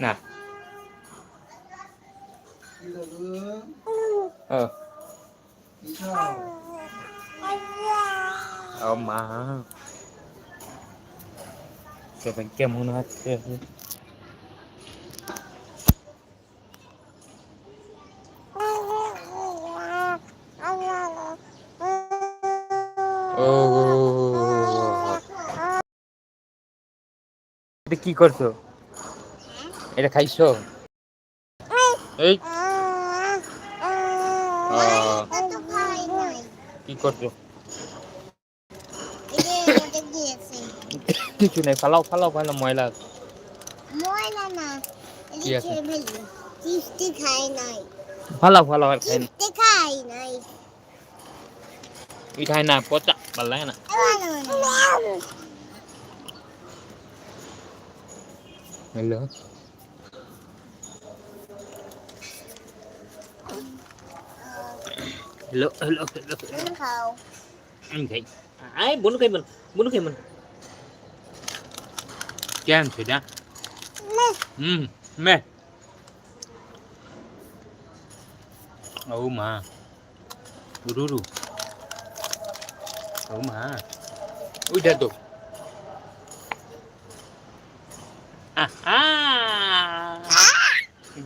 না ও মা সবাই কেমন আছে কি করছ এটা খাইছো এই ও, কি করছো কিছু নেই ফালাও ফালাও ফালাও ময়লা কি আছে? চিপটি খাই নাই ফালাও ফালাও আর খাই না চিপটি খাই নাই ই খাই না পচা ভাল লাগে না hello hello hello hello anh thấy ấy muốn cái mình? Muốn cái mình? Chan em thử đã. Ừ mẹ ừ mà. Đủ đủ đủ ừ mà. Ui, đẹp đủ à à.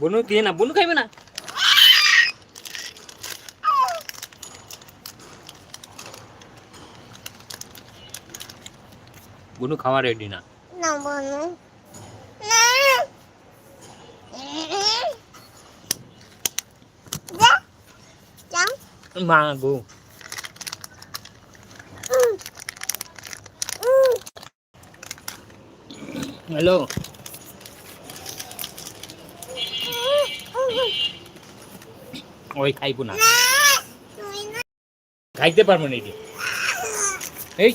Bốn cái nào bốn cái mà nào বনু খাওয়া রেডি না। না বনু না। মা গো। হ্যালো। ওই খাইবো না। খাইতে পারব না এই।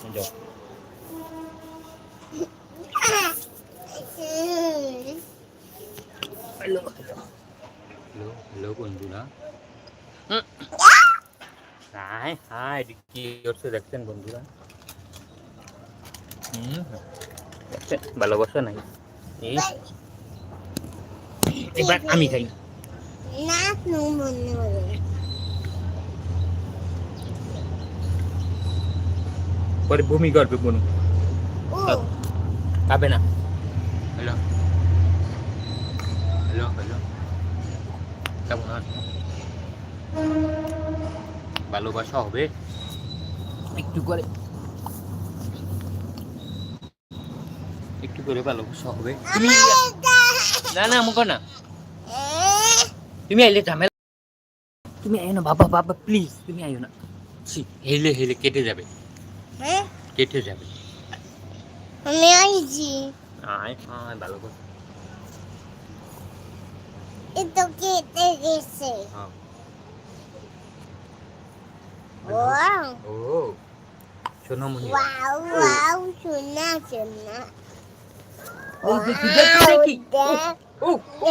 যাও। হ্যালো হ্যালো হ্যালো হ্যালো বন্ধুরা হুম। হাই হাই এটি কি করছে দেখছেন বন্ধুরা হুম দেখছেন ভালোবাসা নাই এই এবার আমি খাই না নো মনে হলো পরে ভূমি করবে বনু। ও। খাবে না। হ্যালো। Hello hello. কেমন আছো? ভালোবাসা হবে? একটু করে। একটু করে ভালোবাসা হবে? তুমি না না মুখো না। তুমি আইলে ঝামেলা তুমি আইও না বাবা বাবা প্লিজ তুমি আইও না। ছি, হেলে হেলে কেটে যাবে। হ্যাঁ? কেটে যাবে। আমি আইছি। আয় আয় ভালো করে। এতো কেটে গেছে। হ্যাঁ। ওয়াও। ও সোনামণি। ওয়াও ওয়াও শোনা শোনা ও দেখি দেখি দেখি। দেখ ও ও।